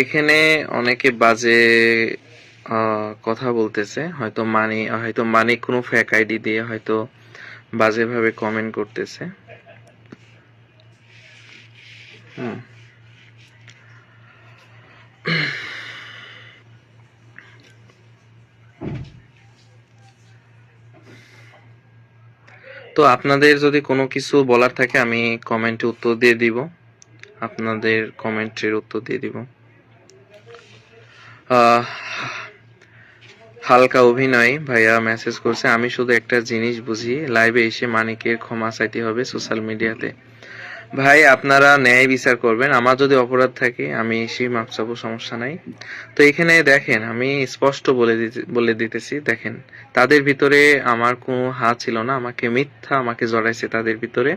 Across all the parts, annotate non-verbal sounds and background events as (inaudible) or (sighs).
এখানে অনেকে বাজে কথা বলতেছে। হয়তো মানি, হয়তো মানিক কোনো ফেক আইডি দিয়ে হয়তো বাজেভাবে কমেন্ট করতেছে। তো আপনাদের যদি কোনো কিছু বলার থাকে, আমি কমেন্টে উত্তর দিয়ে দিব। আপনাদের কমেন্টের উত্তর দিয়ে দিব। হালকা অভিনয় ভাইয়া মেসেজ করছে, আমি শুধু একটা জিনিস বুঝি লাইভে এসে মানিকের ক্ষমা চাইতে হবে সোশ্যাল মিডিয়াতে ভাই, আপনারা ন্যায় বিচার করবেন, আমার যদি অপরাধ থাকে, আমি এসেই মাপ চাবো, সমস্যা নাই। তো এখানে দেখেন, আমি স্পষ্ট বলে দিতে, বলে দিতেছি, দেখেন, তাদের ভিতরে আমার কোনো হাত ছিল না, আমাকে মিথ্যা আমাকে জড়াইছে তাদের ভিতরে,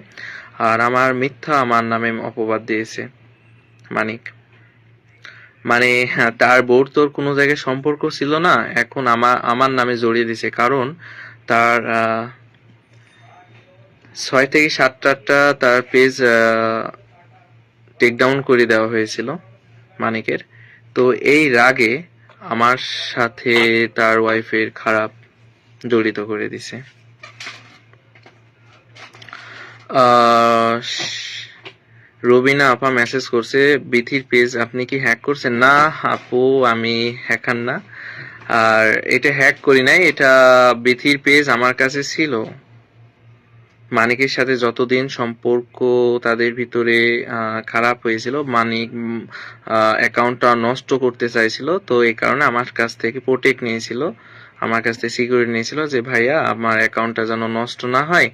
আর আমার মিথ্যা আমার নামে অপবাদ দিয়েছে মানিক। মানে হ্যাঁ, তার বোর তোর কোনো জায়গায় সম্পর্ক ছিল না এখন আমার আমার নামে জড়িয়ে দিছে। কারণ তার ছয় থেকে সাতটা তার পেজ টেক ডাউন করে দেওয়া হয়েছিল মানিকের। তো এই রাগে আমার সাথে তার ওয়াইফের খারাপ জড়িত করে দিছে। রবিনা আপা মেসেজ করছে, বিথির পেজ আপনি কি হ্যাক করছেন? না আপু, আমি হ্যাকার না। আর এটা হ্যাক করি নাই, এটা বিথির পেজ আমার কাছে ছিল। মানিকের সাথে যতদিন সম্পর্ক তাদের ভিতরে খারাপ হয়েছিল, মানিক অ্যাকাউন্টটা নষ্ট করতে চাইছিল, তো এই কারণে আমার কাছ থেকে প্রোটেক্ট নিয়েছিল, আমার কাছ থেকে সিকিউরিটি নিয়েছিল যে, ভাইয়া, আমার অ্যাকাউন্টটা যেন নষ্ট না হয়,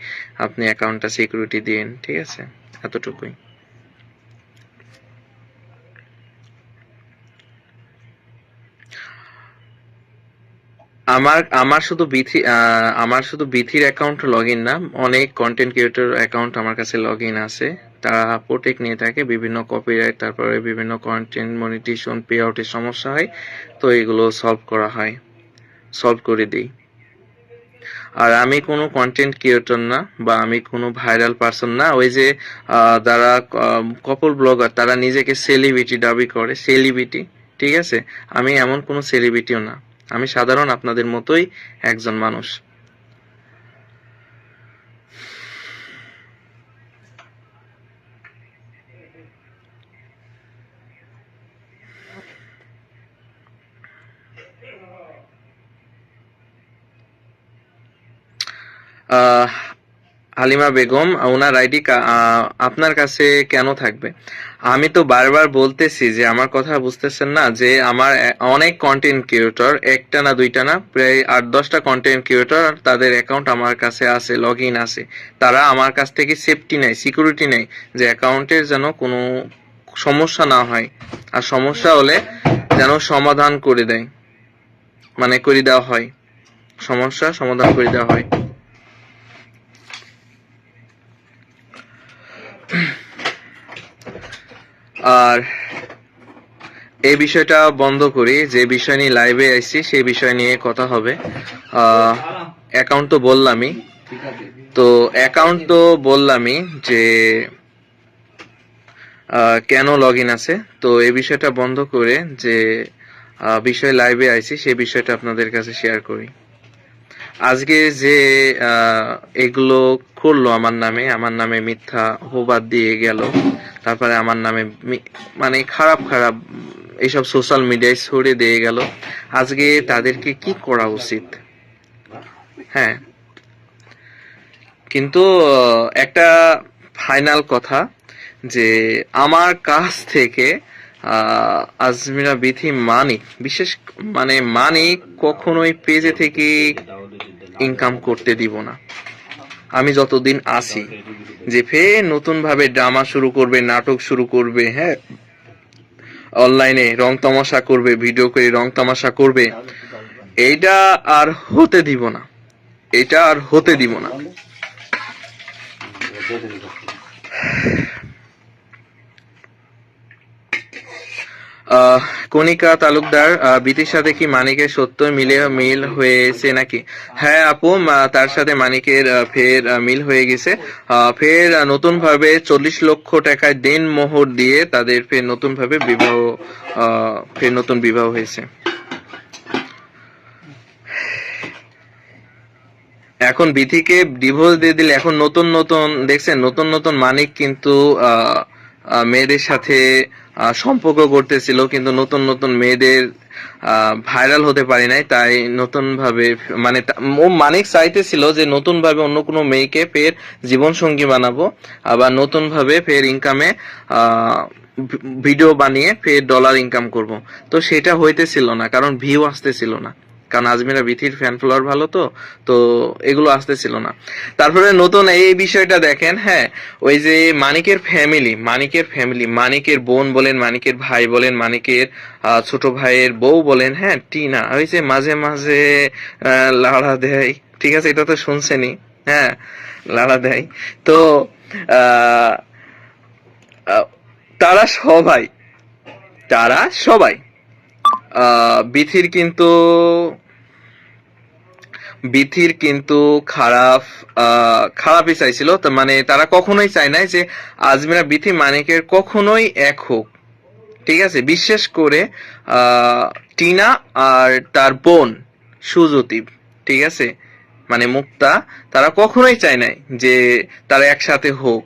আপনি অ্যাকাউন্টটা সিকিউরিটি দিন ঠিক আছে? এতটুকুই। আমার আমার শুধু বিথি আমার শুধু বিথির অ্যাকাউন্ট লগ ইন না, অনেক কন্টেন্ট ক্রিয়েটর অ্যাকাউন্ট আমার কাছে লগ ইন আছে। তারা প্রোটেক্ট নিয়ে থাকে, বিভিন্ন কপিরাইট তারপরে বিভিন্ন কন্টেন্ট মনিটেশন পে আউটের সমস্যা হয়, তো এগুলো সলভ করা হয় সলভ করে দিই। আর আমি কোনো কন্টেন্ট ক্রিয়েটর না, বা আমি কোনো ভাইরাল পারসন না, ওই যে যারা কপল ব্লগার তারা নিজেকে সেলিব্রিটি দাবি করে সেলিব্রিটি ঠিক আছে? আমি এমন কোনো সেলিব্রিটিও না। আমি সাধারণ আপনাদের মতোই একজন মানুষ। আহ, হালিমা বেগম ওনার আইডি আপনার কাছে কেন থাকবে? আমি তো বারবার বলতেছি যে আমার কথা বুঝতেছেন না যে আমার অনেক কন্টেন্ট ক্রিয়েটর একটা না দুইটা না, প্রায় আট, দশটা কন্টেন্ট ক্রিয়েটর তাদের অ্যাকাউন্ট আমার কাছে আছে লগ ইন আছে। তারা আমার কাছ থেকে সেফটি নেয় সিকিউরিটি নেয় যে অ্যাকাউন্টের যেন কোনো সমস্যা না হয়। আর সমস্যা হলে যেন সমাধান করে দেয়। মানে করে দেওয়া হয়। সমস্যা সমাধান করে দেওয়া হয়। আর এই বিষয়টা বন্ধ করি, যে বিষয় নিয়ে লাইভে আইছি সেই বিষয় নিয়ে কথা হবে। অ্যাকাউন্ট তো বললামই। তো অ্যাকাউন্ট তো বললামই যে কেন লগ ইন আছে? তো এই বিষয়টা বন্ধ করে যে বিষয় লাইভে আইছি, সেই বিষয়টা আপনাদের কাছে শেয়ার করি। আজকে যে এগুলো করল আমার নামে আমার নামে মিথ্যা অপবাদ দিয়ে গেল, তারপরে আমার নামে মানে খারাপ খারাপ এইসব সোশ্যাল মিডিয়ায় ছড়িয়ে দিয়ে গেল, আজকে তাদেরকে কি করা উচিত? হ্যাঁ। কিন্তু, একটা ফাইনাল কথা যে, আমার কাছ থেকে আজমিরা বিথি মানিক। বিশেষ মানে মানিক কখনোই পেজে থেকে ইনকাম করতে দিব না। আমি যতদিন আছি, যে ফে নতুন ভাবে ড্রামা শুরু করবে, নাটক শুরু করবে হ্যাঁ অনলাইনে রং তামাশা করবে ভিডিও করে রং তামাশা করবে, এইটা আর হতে দিব না। এটা আর হতে দিব না। কণিকা তালুকদার বিতির সাথে কি মানিকের সত্য মিলে মিল হয়েছে নাকি? হ্যাঁ আপু তার সাথে মানিকের ফের মিল হয়ে গেছে। ফের নতুন ভাবে চল্লিশ লক্ষ টাকায় দেন মোহর দিয়ে তাদের ফের নতুন ভাবে বিবাহ ফের নতুন বিবাহ হয়েছে। এখন বিথিকে ডিভোর্স দিয়ে দিলে এখন নতুন নতুন দেখছেন নতুন নতুন মানিক কিন্তু আহ, মেয়েদের সাথে সম্পর্ক করতেছিল, কিন্তু নতুন নতুন মেয়েদের ভাইরাল হতে পারি নাই, তাই নতুন ভাবে মানে ও মানিক চাইতেছিল যে নতুন ভাবে অন্য কোনো মেয়েকে ফের জীবন সঙ্গী বানাবো, আবার নতুন ভাবে ফের ইনকামে ভিডিও বানিয়ে ফের ডলার ইনকাম করব। তো সেটা হইতেছিল না, কারণ ভিউ আসতেছিল না। কারণ আজমিরা বিথির ফ্যান ফলোয়ার ভালো তো তো এগুলো আসতেছিল না। তারপরে নতুন এই বিষয়টা দেখেন হ্যাঁ ওই যে মানিকের ফ্যামিলি মানিকের ফ্যামিলি মানিকের বোন বলেন, মানিকের ভাই বলেন, মানিকের ছোট ভাইয়ের বউ বলেন হ্যাঁ টিনা, ওই যে মাঝে মাঝে লাড়া দেয়, ঠিক আছে, এটা তো শুনছেনই হ্যাঁ লাড়া দেয়, তো তারা সবাই তারা সবাই বিথির কিন্তু বিথির কিন্তু খারাপ খারাপই চাইছিল। মানে তারা কখনোই চায় নাই যে আজমিরা, বিথি, মানিকের কখনোই এক হোক। ঠিক আছে? বিশেষ করে টিনা আর তার বোন সুজ্যোতি ঠিক আছে? মানে মুক্তা, তারা কখনোই চায় নাই যে তারা একসাথে হোক।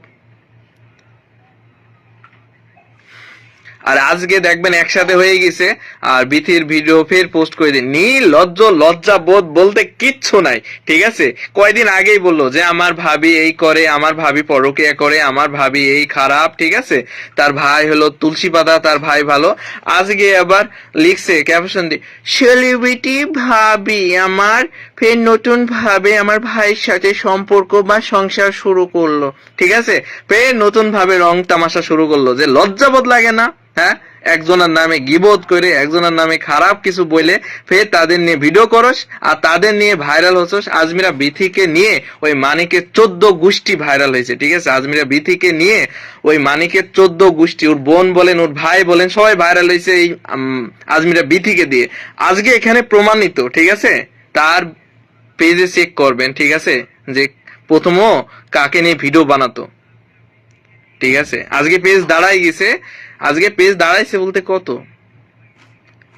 আর আজকে দেখবেন একসাথে হয়ে গেছে। আর বিথির ভিডিও ফের পোস্ট করে দিন। নীল, লজ্জ, লজ্জা বোধ বলতে কিচ্ছু নাই, ঠিক আছে? কয়দিন আগেই বলল যে, আমার ভাবি এই করে, আমার ভাবি পরকিয়া করে, আমার ভাবি এই খারাপ ঠিক আছে? তার ভাই হলো তুলসী পাতা, তার ভাই ভালো। আজকে আবার লিখছে ক্যাপশন দি সেলিব্রিটি ভাবি আমার, ফের নতুন ভাবে আমার ভাইয়ের সাথে সম্পর্ক বা সংসার শুরু করল ঠিক আছে? ফের নতুন ভাবে রং তামাশা শুরু করল। যে লজ্জাবোধ লাগে না হ্যাঁ? একজনের নামে গিবোধ করে, একজনের নামে খারাপ কিছু বলে, ফের তাদের নিয়ে ভিডিও করস, আর তাদের নিয়ে ভাইরাল হচ্ছস। আজমিরা বিথিকে নিয়ে ওই মানিকের চোদ্দ গোষ্ঠী ভাইরাল হয়েছে, ঠিক আছে? আজমিরা বিথিকে নিয়ে ওই মানিকের চোদ্দ গোষ্ঠী, ওর বোন বলেন, ওর ভাই বলেন, সবাই ভাইরাল হয়েছে এই আজমিরা বিথিকে দিয়ে। আজকে এখানে প্রমাণিত, ঠিক আছে? তার পেজে চেক করবেন, ঠিক আছে? যে প্রথমও কাকে নিয়ে ভিডিও বানাতো, ঠিক আছে? আজকে পেজ দাঁড়াই গেছে আজকে পেজ দাঁড়াইছে বলতে কত?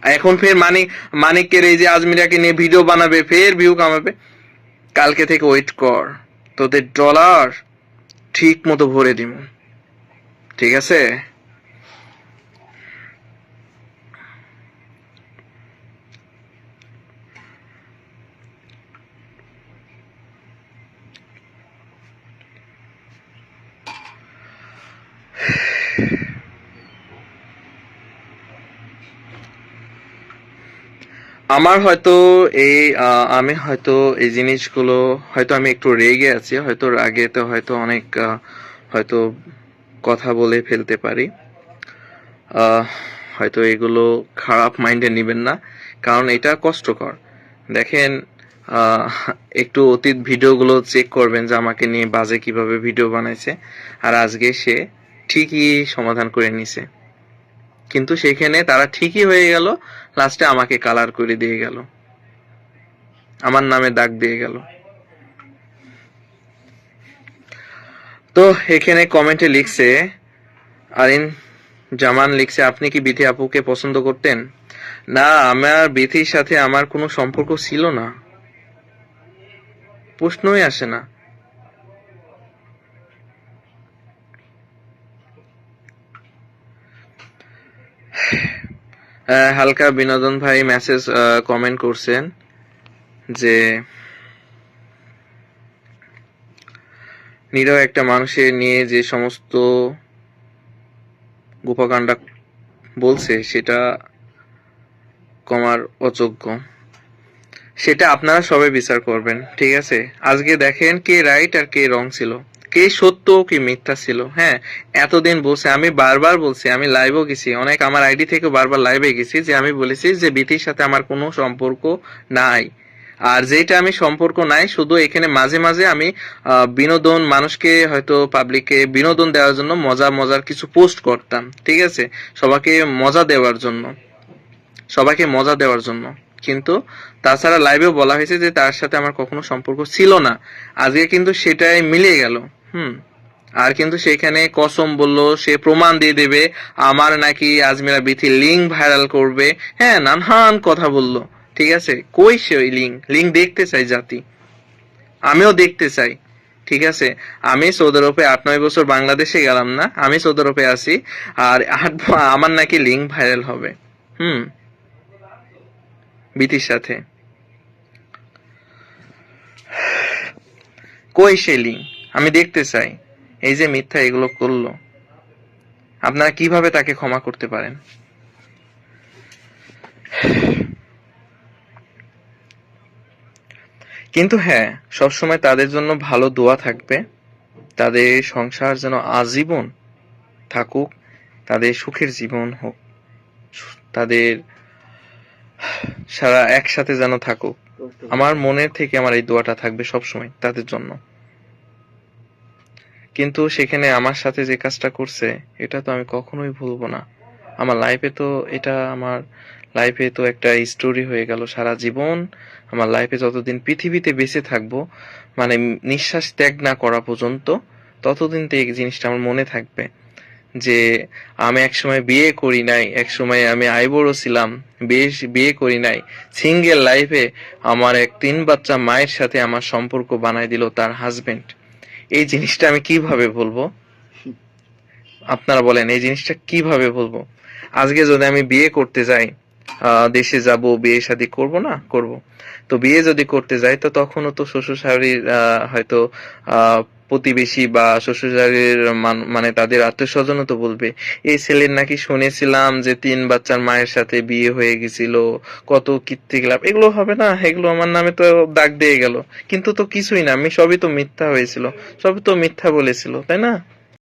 এখন ফের মানিক মানিকের এই যে আজমিরাকে নিয়ে ভিডিও বানাবে, ফের ভিউ কামাবে। কালকে থেকে ওয়েট কর, তোদের ডলার ঠিক মতো ভরে দিব। ঠিক আছে? (sighs) আমার হয়তো এই আমি হয়তো এই জিনিসগুলো, হয়তো আমি একটু রেগে আছি, হয়তো রাগেতে হয়তো অনেক হয়তো কথা বলে ফেলতে পারি। হয়তো এগুলো খারাপ মাইন্ডে নেবেন না, কারণ এটা কষ্টকর। দেখেন একটু অতীত ভিডিওগুলো চেক করবেন যে আমাকে নিয়ে বাজে কীভাবে ভিডিও বানাইছে, আর আজকে সে ঠিকই সমাধান করে নিছে। কিন্তু সেখানে তারা ঠিকই হয়ে গেল লাস্টে আমাকে কালার করে দিয়ে গেল। আমার নামে দাগ দিয়ে গেল। তো এখানে কমেন্টে লিখছে, আরিন জামান লিখছে, আপনি কি বিথি আপুকে পছন্দ করতেন? না, আমার বিথির সাথে আমার কোনো সম্পর্ক ছিল না। প্রশ্নই আসে না। হালকা বিনোদন ভাই মেসেজ কমেন্ট করছেন যে, নিরহ একটা মানুষের নিয়ে যে সমস্ত গোপাকাণ্ডা বলছে, সেটা কমার অযোগ্য। সেটা আপনারা সবাই বিচার করবেন, ঠিক আছে? আজকে দেখেন কে রাইট আর কে রং ছিল। কে সত্য, কি মিথ্যা ছিল। হ্যাঁ এতদিন বলছে, আমি বারবার বলছি, আমি লাইভও গেছি। অনেক আমার আইডি থেকে বারবার লাইভে গেছি যে আমি বলেছি যে বিথির সাথে আমার কোনো সম্পর্ক নাই। আর যেটা আমি সম্পর্ক নাই, শুধু এখানে মাঝে মাঝে আমি বিনোদন মানুষকে হয়তো পাবলিককে বিনোদন দেওয়ার জন্য মজা, মজার কিছু পোস্ট করতাম, ঠিক আছে? সবাইকে মজা দেওয়ার জন্য। সবাইকে মজা দেওয়ার জন্য। কিন্তু তাছাড়া লাইভেও বলা হয়েছে যে তার সাথে আমার কখনো সম্পর্ক ছিল না। আজকে কিন্তু সেটাই মিলে গেল। হুম। আর কিন্তু সেখানে কসম বলল, সে প্রমাণ দিয়ে দেবে, আমার নাকি আজমিরা বিথি লিঙ্ক ভাইরাল করবে। হ্যাঁ নানান কথা বলল, ঠিক আছে? কই সে ওই লিঙ্ক লিঙ্ক দেখতে চাই জাতি। আমিও দেখতে চাই, ঠিক আছে? আমি সৌদি আরবে আট নয় বছর বাংলাদেশে গেলাম না, আমি সৌদি আরবে আছি, আর আমার নাকি লিঙ্ক ভাইরাল হবে। হুম। বিতির সাথে। কই সে লিঙ্ক আমি দেখতে চাই। এই যে মিথ্যা এগুলো করল। আপনারা কীভাবে তাকে ক্ষমা করতে পারেন? কিন্তু হ্যাঁ সবসময় তাদের জন্য ভালো দোয়া থাকবে। তাদের সংসার যেন আজীবন থাকুক, তাদের সুখের জীবন হোক, তাদের সারা একসাথে যেন থাকুক। আমার মনের থেকে আমার এই দোয়াটা থাকবে সবসময় তাদের জন্য। কিন্তু সেখানে আমার সাথে যে কাজটা করছে, এটা তো আমি কখনোই ভুলবো না। আমার লাইফে তো এটা আমার লাইফে তো একটা স্টোরি হয়ে গেল সারা জীবন। আমার লাইফে যতদিন পৃথিবীতে বেঁচে থাকব মানে নিঃশ্বাস ত্যাগ না করা পর্যন্ত, ততদিন তো এই জিনিসটা আমার মনে থাকবে। যে আমি একসময় বিয়ে করি নাই, একসময় আমি আইবড়ো ছিলাম, বেশ বিয়ে করি নাই। সিঙ্গেল লাইফে আমার এক তিন বাচ্চা মায়ের সাথে আমার সম্পর্ক বানায় দিল তার হাজবেন্ড এই জিনিসটা আমি কীভাবে বলব? আপনারা বলেন, এই জিনিসটা কীভাবে বলব? আজকে যদি আমি বিয়ে করতে যাই দেশে যাব, বিয়ে শাদি করব না? করব। তো বিয়ে যদি করতে যাই, তো তখনও তো শ্বশুর শাশুড়ির হয়তো প্রতিবেশী বা শ্বশুর শাশুড়ির মানে তাদের আত্মীয় স্বজনও তো বলবে, এই ছেলের নাকি শুনেছিলাম যে তিন বাচ্চার মায়ের সাথে বিয়ে হয়ে গেছিল, কত কীর্তি গেলাম। এগুলো হবে না, এগুলো আমার নামে তো দাগ দিয়ে গেল। কিন্তু তো কিছুই না, আমি সবই তো মিথ্যা হয়েছিল, সবই তো মিথ্যা বলেছিল, তাই না?